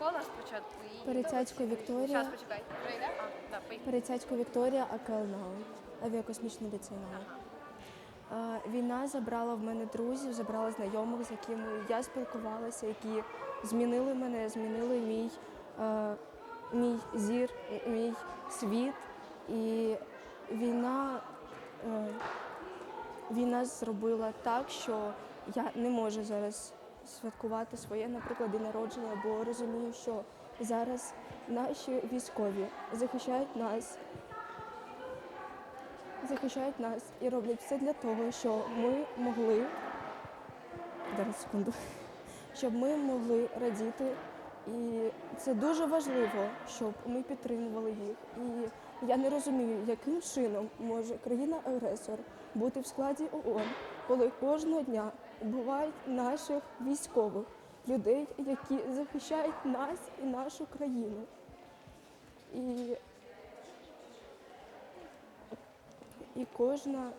школа спочатку і Перецяцько Вікторія. Зараз почекай. Вже йде? А, да, поїхали. Перецяцько Вікторія, авіакосмічний ліцей НАУ. Е, Війна забрала в мене друзів, забрала знайомих, з якими я спілкувалася, які змінили мене, змінили мій, е, мій зір, мій світ. І війна, е, війна зробила так, що я не можу зараз святкувати своє, наприклад, день народження, бо розумію, що зараз наші військові захищають нас, захищають нас і роблять все для того, щоб ми могли зараз секунду, щоб ми могли радіти. І це дуже важливо, щоб ми підтримували їх. І я не розумію, яким чином може країна-агресор бути в складі ООН, коли кожного дня вбивають наших військових, людей, які захищають нас і нашу країну. І, і кожна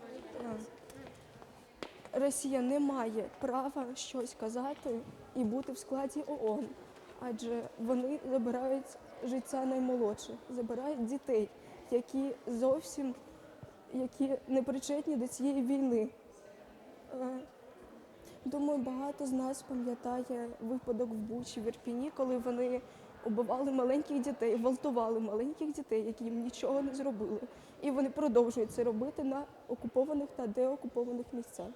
а, Росія не має права щось казати і бути в складі ООН, адже вони забирають життя наймолодших, забирають дітей, які зовсім які не причетні до цієї війни. Е, Думаю, багато з нас пам'ятає випадок в Бучі, в Ірпіні, коли вони убивали маленьких дітей, гвалтували маленьких дітей, які їм нічого не зробили. І вони продовжують це робити на окупованих та деокупованих місцях.